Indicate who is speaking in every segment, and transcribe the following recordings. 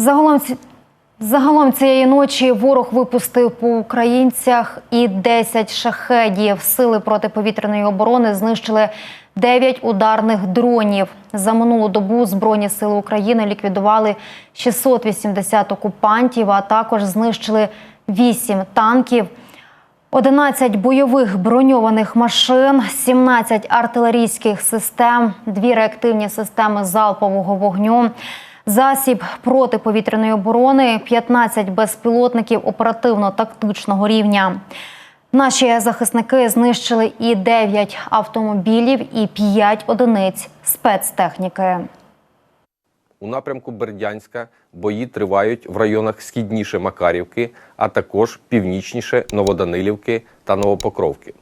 Speaker 1: Загалом загалом цієї ночі ворог випустив по українцях і 10 шахедів. Сили протиповітряної оборони знищили 9 ударних дронів. За минулу добу Збройні сили України ліквідували 680 окупантів, а також знищили 8 танків. 11 бойових броньованих машин, 17 артилерійських систем, дві реактивні системи залпового вогню, засіб протиповітряної оборони, 15 безпілотників оперативно-тактичного рівня. Наші захисники знищили і 9 автомобілів, і 5 одиниць спецтехніки.
Speaker 2: У напрямку Бердянська бої тривають в районах східніше Макарівки, а також північніше Новоданилівки та Новопокровки.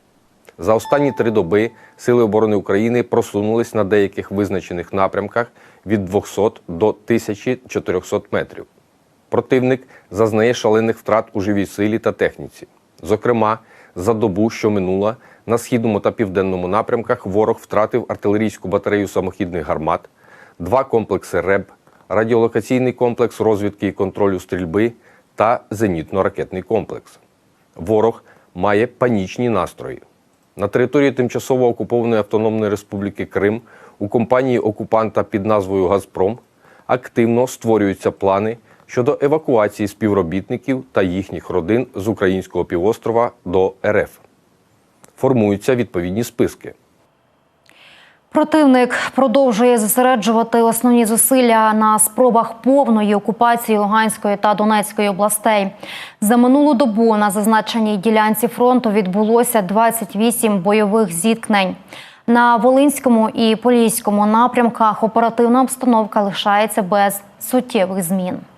Speaker 2: За останні три доби Сили оборони України просунулись на деяких визначених напрямках від 200 до 1400 метрів. Противник зазнає шалених втрат у живій силі та техніці. Зокрема, за добу, що минула, на східному та південному напрямках ворог втратив артилерійську батарею самохідних гармат, два комплекси РЕБ, радіолокаційний комплекс розвідки і контролю стрільби та зенітно-ракетний комплекс. Ворог має панічні настрої. На території тимчасово окупованої Автономної Республіки Крим у компанії окупанта під назвою Газпром активно створюються плани щодо евакуації співробітників та їхніх родин з українського півострова до РФ. Формуються відповідні списки.
Speaker 1: Противник продовжує зосереджувати основні зусилля на спробах повної окупації Луганської та Донецької областей. За минулу добу на зазначеній ділянці фронту відбулося 28 бойових зіткнень. На Волинському і Поліському напрямках оперативна обстановка лишається без суттєвих змін.